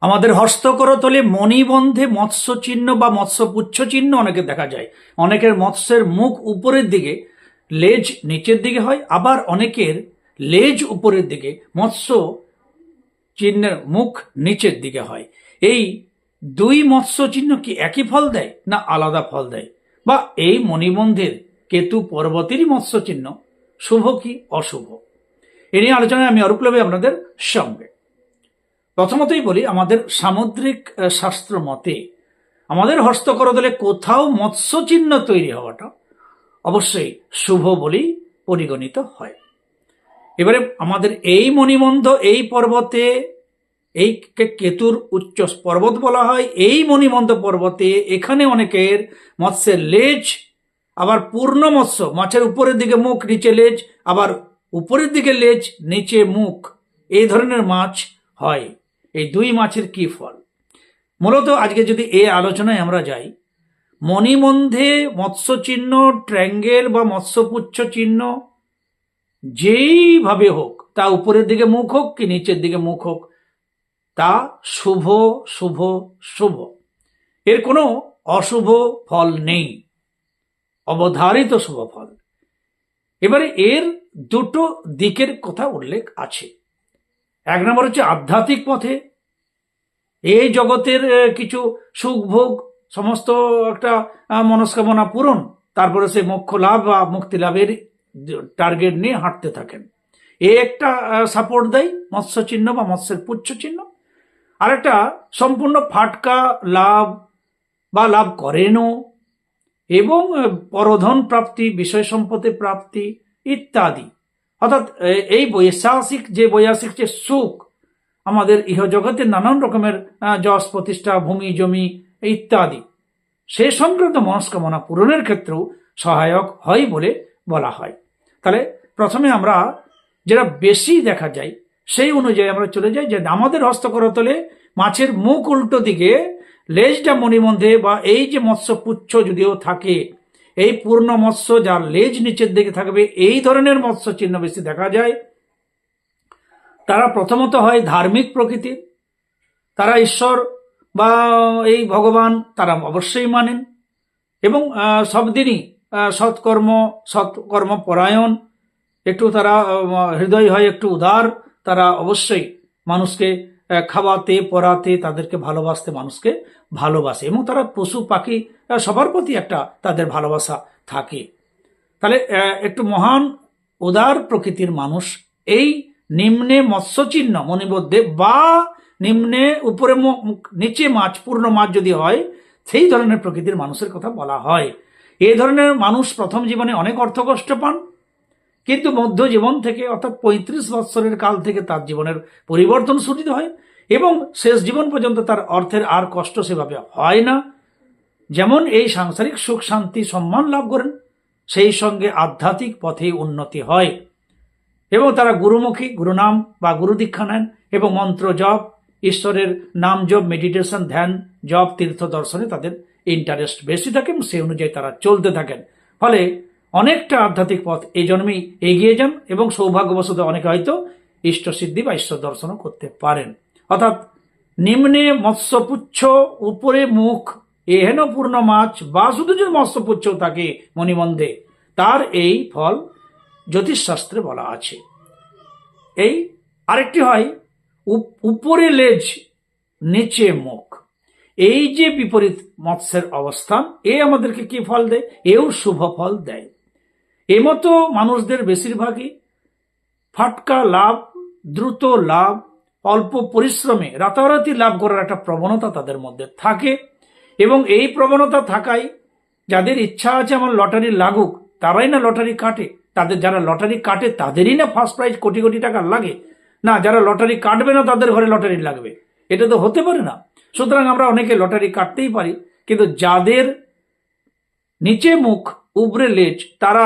আমাদের হস্তকরতলে মণিবন্ধে মৎস্য চিহ্ন বা মৎস্যপুচ্ছ চিহ্ন অনেকের দেখা যায়। অনেকের মৎস্যের মুখ উপরের দিকে লেজ নিচের দিকে হয়, আবার অনেকের লেজ উপরের দিকে মৎস্য চিহ্নের মুখ নিচের দিকে হয়। এই দুই মৎস্য চিহ্ন কি একই ফল দেয় না আলাদা ফল দেয়? বা এই মণিবন্ধের কেতু পর্বতেরই মৎস্য চিহ্ন শুভ কি অশুভ? এ নিয়ে আলোচনায় আমি অরূপলবে আপনাদের সঙ্গে। প্রথমতই বলি, আমাদের সামুদ্রিক শাস্ত্র মতে আমাদের হস্তকরদলে কোথাও মৎস্য চিহ্ন তৈরি হওয়াটা অবশ্যই শুভ বলেই পরিগণিত হয়। এবারে আমাদের এই মণিবন্ধ এই পর্বতে, এই কেতুর উচ্চ পর্বত বলা হয়, এই মণিবন্ধ পর্বতে এখানে অনেকের মৎস্যের লেজ, আবার পূর্ণ মৎস্য মাছের উপরের দিকে মুখ, নিচে লেজ, আবার উপরের দিকে লেজ, নিচে মুখ, এই ধরনের মাছ হয়। এই দুই মাছের কি ফল? মূলত আজকে যদি এ আলোচনায় আমরা যাই মণিবন্ধে মৎস্য চিহ্ন ট্র্যাঙ্গেল বা মৎস্যপুচ্ছ চিহ্ন যেইভাবে হোক, তা উপরের দিকে মুখ হোক কি নিচের দিকে মুখ হোক, তা শুভ শুভ শুভ। এর কোনো অশুভ ফল নেই, অবধারিত শুভ ফল। এবারে এর দুটো দিকের কথা উল্লেখ আছে। এক নম্বর হচ্ছে আধ্যাত্মিক পথে। এই জগতের কিছু সুখ ভোগ সমস্ত একটা মনস্কামনা পূরণ, তারপরে সে মোক্ষ লাভ বা মুক্তি লাভের টার্গেট নিয়ে হাঁটতে থাকেন। এ একটা সাপোর্ট দেয় মৎস্য চিহ্ন বা মৎস্যের পুচ্ছ চিহ্ন আরেকটা, সম্পূর্ণ ফাটকা লাভ বা লাভ করেনও এবং পরধন প্রাপ্তি, বিষয় সম্পত্তি প্রাপ্তি ইত্যাদি। অর্থাৎ এই বৈশাসিক যে বৈয়াসিক যে সুখ। আমাদের ইহজগতে নানান রকমের যশ প্রতিষ্ঠা, ভূমি, জমি, ইত্যাদি। সে সংক্রান্ত মনস্কামনা পূরণের ক্ষেত্রেও সহায়ক হয় বলে বলা হয়। তাহলে, প্রথমে আমরা যেটা বেশি দেখা যায়, সেই অনুযায়ী আমরা চলে যাই যে আমাদের হস্তকরতলে মাছের মুখ উল্টো দিকে লেজটা মণিমধ্যে বা এই যে মৎস্য পুচ্ছ যদিও থাকে এই পূর্ণ মৎস্য যার লেজ নিচের দিকে থাকবে, এই ধরনের মৎস্য চিহ্ন বেশি দেখা যায়। তারা প্রথমত হয় ধার্মিক প্রকৃতির তারা ঈশ্বর বা এই ভগবান তারা অবশ্যই মানেন এবং সব দিনই সৎকর্ম সৎকর্ম পরায়ণ, একটু তারা হৃদয় হয় একটু উদার, তারা অবশ্যই মানুষকে খাওয়াতে পড়াতে তাদেরকে ভালোবাসতে মানুষকে ভালোবাসে এবং তারা পশু পাখি সবার প্রতি একটা তাদের ভালোবাসা থাকে। তাহলে একটু মহান, উদার প্রকৃতির মানুষ, এই নিম্নে মৎস্যচিহ্ন, মণিবদ্ধে, বা নিম্নে উপরে নিচে মাছ, পূর্ণ মাছ যদি হয়, সেই ধরনের প্রকৃতির মানুষের কথা বলা হয়। এই ধরনের মানুষ প্রথম জীবনে অনেক অর্থকষ্ট পান, কিন্তু মধ্য জীবন থেকে, অর্থাৎ পঁয়ত্রিশ বৎসরের কাল থেকে তার জীবনের পরিবর্তন সূচিত হয় এবং শেষ জীবন পর্যন্ত তার অর্থের আর কষ্ট সেভাবে হয় না। যেমন এই সাংসারিক সুখ, শান্তি, সম্মান লাভ করেন, সেই সঙ্গে আধ্যাত্মিক পথে উন্নতি হয়। এবং তারা গুরুমুখী, গুরুনাম বা গুরু দীক্ষা নেন এবং মন্ত্র জপ, ঈশ্বরের নাম জপ মেডিটেশন ধ্যান, জপ, তীর্থ দর্শনে তাদের ইন্টারেস্ট বেশি থাকে এবং সেই অনুযায়ী তারা চলতে থাকেন। ফলে অনেকটা আধ্যাত্মিক পথ এই জন্মেই এগিয়ে যান এবং সৌভাগ্যবশত অনেকে হয়তো ইষ্টসিদ্ধি বা ঈশ্বর দর্শনও করতে পারেন। অর্থাৎ নিম্নে মৎস্যপুচ্ছ উপরে মুখ এহেন পূর্ণ মাছ বা শুধু যদি মৎস্যপুচ্ছ থাকে মণিমন্ধে তার এই ফল জ্যোতিষশাস্ত্রে বলা আছে। এই আরেকটি হয় উপ- উপরে লেজ, নিচে মুখ। এই যে বিপরীত মৎস্যের অবস্থান, এ আমাদেরকে কি ফল দেয়? এও শুভ ফল দেয়। এমতো মানুষদের বেশিরভাগই ফাটকা লাভ, দ্রুত লাভ, অল্প পরিশ্রমে রাতারাতি লাভ করার একটা প্রবণতা তাদের মধ্যে থাকে। এবং এই প্রবণতা থাকায় যাদের ইচ্ছা আছে আমার লটারি লাগুক, তারাই না লটারি কাটে। তাদের যারা লটারি কাটে, তাদেরই না ফার্স্ট প্রাইজ কোটি কোটি টাকা লাগে। না, যারা লটারি কাটবে না, তাদের ঘরে লটারি লাগবে। এটা তো হতে পারে না। সুতরাং আমরা অনেকে লটারি কাটতেই পারি, কিন্তু যাদের নিচে মুখ, উবরে লেজ, তারা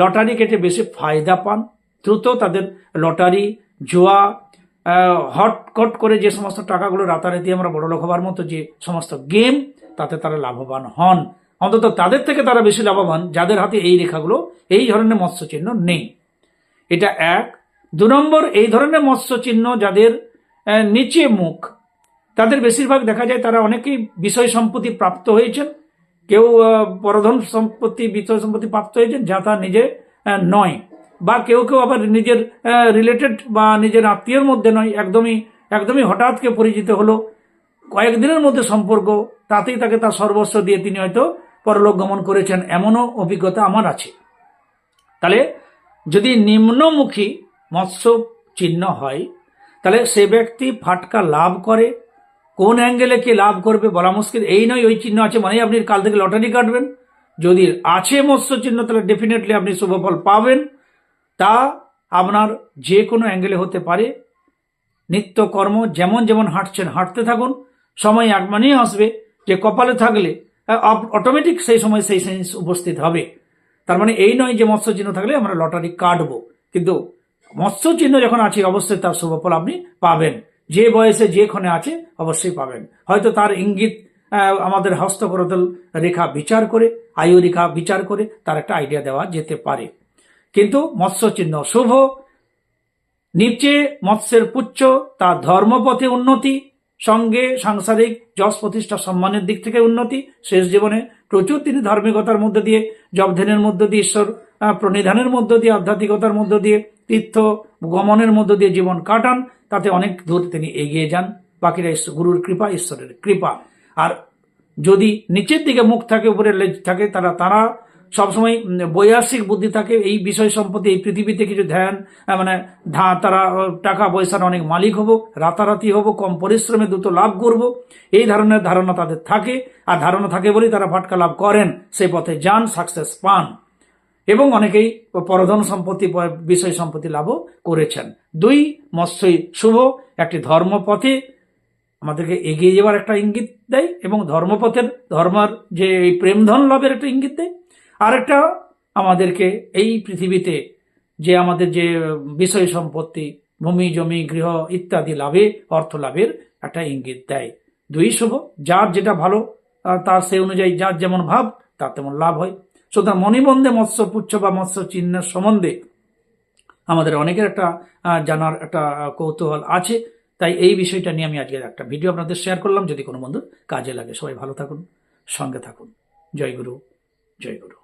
লটারি কেটে বেশি ফায়দা পান। দ্রুত তাদের লটারি, জোয়া হটকট করে যে সমস্ত টাকাগুলো রাতারাতি আমরা বড়লোক হবার মতো যে সমস্ত গেম তাতে তারা লাভবান হন। অন্তত তাদের থেকে তারা বেশি লাভবান, যাদের হাতে এই রেখাগুলো, এই ধরনের মৎস্য চিহ্ন নেই। এটা এক। দু নম্বর, এই ধরনের মৎস্য চিহ্ন যাদের নিচে মুখ, তাদের বেশিরভাগ দেখা যায় তারা অনেকেই বিষয় সম্পত্তি প্রাপ্ত হয়েছেন। কেউ পরধন সম্পত্তি, বিষয় সম্পত্তি প্রাপ্ত হয়েছেন, যা তা নিজে নয়। বা কেউ কেউ আবার নিজের রিলেটেড বা নিজের আত্মীয়ের মধ্যে নয়। একদমই একদমই হঠাৎ কেউ পরিচিত হলো। কয়েকদিনের মধ্যে সম্পর্ক, তাতেই তাকে তার সর্বস্ব দিয়ে তিনি হয়তো পরলোক গমন করেছেন, এমনও অভিজ্ঞতা আমার আছে। তাহলে যদি নিম্নমুখী মৎস্য চিহ্ন হয়, তাহলে সে ব্যক্তি ফাটকা লাভ করে। কোন অ্যাঙ্গেলে কে লাভ করবে বলা মুশকিল। এই নয়, ওই চিহ্ন আছে মানে আপনি কাল থেকে লটারি কাটবেন। যদি আছে মৎস্য চিহ্ন, তাহলে ডেফিনেটলি আপনি শুভফল পাবেন। তা আপনার যে কোনো অ্যাঙ্গেলে হতে পারে। নিত্যকর্ম যেমন যেমন হাঁটছেন, হাঁটতে থাকুন। সময় আগমানেই আসবে যে কপালে থাকলে অটোমেটিক সেই সময় সেই জিনিস উপস্থিত হবে। তার মানে এই নয় যে মৎস্য চিহ্ন থাকলে আমরা লটারি কাটবো। কিন্তু মৎস্য চিহ্ন যখন আছে, অবশ্যই তার শুভফল আপনি পাবেন। যে বয়সে যে আছে, অবশ্যই পাবেন। হয়তো তার ইঙ্গিত আমাদের হস্তকরতল রেখা বিচার করে, আয়ু রেখা বিচার করে তার একটা আইডিয়া দেওয়া যেতে পারে। কিন্তু মৎস্য চিহ্ন শুভ, নিচে মৎস্যের পুচ্ছ তার ধর্মপথে উন্নতি সঙ্গে সাংসারিক যশ প্রতিষ্ঠা সম্মানের দিক থেকে উন্নতি, শেষ জীবনে প্রচুর তিনি ধার্মিকতার মধ্য দিয়ে জবধ্যানের মধ্য দিয়ে, ঈশ্বর প্রণিধানের মধ্য দিয়ে, আধ্যাত্মিকতার মধ্য দিয়ে, তীর্থ গমনের মধ্য দিয়ে জীবন কাটান, তাতে অনেক দূর তিনি এগিয়ে যান। বাকিরা গুরুর কৃপা, ঈশ্বরের কৃপা। আর যদি নিচের দিকে মুখ থাকে উপরে লেজ থাকে, তারা তারা সবসময় বৈয়াসিক বুদ্ধি থাকে, এই বিষয় সম্পত্তি, এই পৃথিবীতে কিছু ধ্যান মানে ধা তারা টাকা পয়সার অনেক মালিক হব, রাতারাতি হব, কম পরিশ্রমে দ্রুত লাভ করব, এই ধরনের ধারণা তাদের থাকে, আর ধারণা থাকে বলেই তারা ফাটকা লাভ করেন, সেই পথে যান সাকসেস পান। এবং অনেকেই পরধন সম্পত্তি বিষয় সম্পত্তি লাভও করেছেন। দুই, মৎস্যই শুভ, একটি ধর্মপথে আমাদেরকে এগিয়ে যাওয়ার একটা ইঙ্গিত দেয়, এবং ধর্মপথের, ধর্মের যে এই প্রেমধন লাভের একটা ইঙ্গিত দেয় আরেকটা আমাদেরকে এই পৃথিবীতে যে আমাদের যে বিষয় সম্পত্তি, ভূমি, জমি, গৃহ ইত্যাদি লাভে, অর্থ লাভের একটা ইঙ্গিত দেয়। দুই শুভ, যার যেটা ভালো তার সেই অনুযায়ী যার যেমন ভাব, তার তেমন লাভ হয়। সুতরাং মণিবন্ধে মৎস্য পুচ্ছ বা মৎস্য চিহ্নের সম্বন্ধে আমাদের অনেকের একটা জানার একটা কৌতূহল আছে। তাই এই বিষয়টা নিয়ে আমি আজকে একটা ভিডিও আপনাদের শেয়ার করলাম। যদি কোনো বন্ধু কাজে লাগে, সবাই ভালো থাকুন, সঙ্গে থাকুন। জয় গুরু জয় গুরু।